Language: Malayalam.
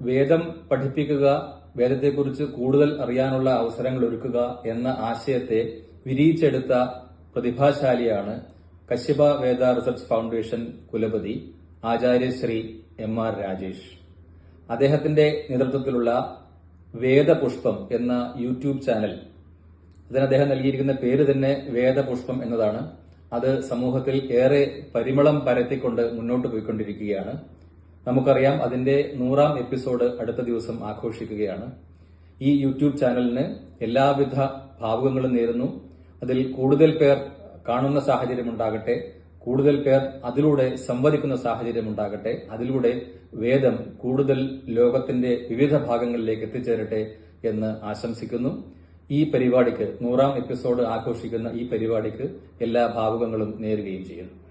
വേദം പഠിപ്പിക്കുക വേദത്തെക്കുറിച്ച് കൂടുതൽ അറിയാനുള്ള അവസരങ്ങൾ ഒരുക്കുക എന്ന ആശയത്തെ വിരിയിച്ചെടുത്ത പ്രതിഭാശാലിയാണ് കശ്യപ വേദ റിസർച്ച് ഫൗണ്ടേഷൻ കുലപതി ആചാര്യശ്രീ എം ആർ രാജേഷ്. അദ്ദേഹത്തിന്റെ നേതൃത്വത്തിലുള്ള വേദപുഷ്പം എന്ന യൂട്യൂബ് ചാനൽ അതിന് അദ്ദേഹം നൽകിയിരിക്കുന്ന പേര് തന്നെ വേദപുഷ്പം എന്നതാണ്. അത് സമൂഹത്തിൽ ഏറെ പരിമളം പരത്തിക്കൊണ്ട് മുന്നോട്ട് പോയിക്കൊണ്ടിരിക്കുകയാണ്. നമുക്കറിയാം അതിന്റെ നൂറാം എപ്പിസോഡ് അടുത്ത ദിവസം ആഘോഷിക്കുകയാണ്. ഈ യൂട്യൂബ് ചാനലിന് എല്ലാവിധ ഭാവുകങ്ങളും നേരുന്നു. അതിൽ കൂടുതൽ പേർ കാണുന്ന സാഹചര്യം ഉണ്ടാകട്ടെ കൂടുതൽ പേർ അതിലൂടെ സംവദിക്കുന്ന സാഹചര്യം ഉണ്ടാകട്ടെ അതിലൂടെ വേദം കൂടുതൽ ലോകത്തിന്റെ വിവിധ ഭാഗങ്ങളിലേക്ക് എത്തിച്ചേരട്ടെ എന്ന് ആശംസിക്കുന്നു. ഈ പരിപാടിക്ക് നൂറാം എപ്പിസോഡ് ആഘോഷിക്കുന്ന ഈ പരിപാടിക്ക് എല്ലാ ഭാവുകങ്ങളും നേരുകയും ചെയ്യുന്നു.